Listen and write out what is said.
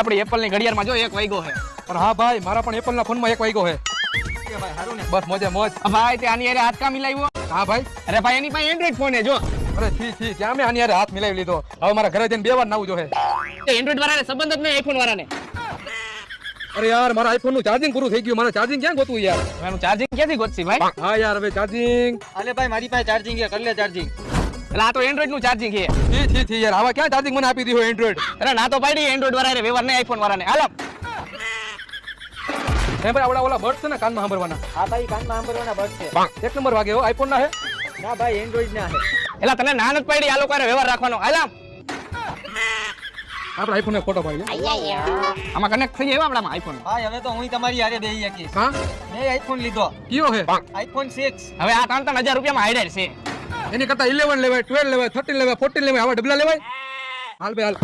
આપણી એપલની ઘડિયાળમાં જો એક વાગ્યો છે. પણ હા ભાઈ મારા પણ એપલ ના ફોનમાં એક વાગ્યો છે. બસ મોજે મોજ. ભાઈ તે આની હારે હાથ કામ મિલાવ્યો? હા ભાઈ. અરે ભાઈ એની પાસે એન્ડ્રોઈડ ફોન છે જો. અરે છી છી ત્યાં મેં આની હારે હાથ મિલાવી લીધો. હવે મારા ઘરે જઈને બે વાર નાવું જોહે. એન્ડ્રોઈડ વાળાને સંબંધ જ નહીં આઈફોન વાળાને. અરે યાર મારા આઈફોનનું ચાર્જિંગ પૂરું થઈ ગયું. મારે ચાર્જિંગ ક્યાં ગોતવું યાર? મારું ચાર્જિંગ ક્યાંથી ગોતશી ભાઈ? હા યાર હવે ચાર્જિંગ અલે ભાઈ મારી પાસે ચાર્જિંગ કરી લે ચાર્જિંગ એટલે આ તો એન્ડ્રોઈડનું ચાર્જિંગ છે. છી છી છી યાર. આવા ક્યાં ચાર્જિંગ મને આપી દીધું એન્ડ્રોઈડ અરે ના તો પાડી એન્ડ્રોઈડ વાળા રે વેવર ને આઈફોન વાળાને. હાલો. હે ભાઈ ઓલા ઓલા બર્ડ છે ને કાનમાં સાંભળવાના? હા ભાઈ કાનમાં સાંભળવાના બર્ડ છે. એક નંબર વાગે હો આઈફોન ના હે? ના ભાઈ એન્ડ્રોઈડ ના હે. એટલે તને ના નથી પાડી આ લોકો વ્યવહાર રાખવાનો. હાલો. આપણે આઈફોન ને ફોટો પાડી લે. આમાં કનેક્ટ થઈ જાય આપણામાં આઈફોન ભાઈ હવે તો હું તમારી હારે બેહી શકીશ. હા? મેં આઈફોન લીધો. કયો હે? આઈફોન 6 હવે આ ત્રણ ત્રણ હજાર રૂપિયામાં હાઈડર છે. એની કરતા ઇલેવન લેવાય ટ્વેલ્વ લેવાય થર્ટીન લેવાય ફોર્ટીન લેવાય આવા ડબલા લેવાય? હાલ ભાઈ હાલ.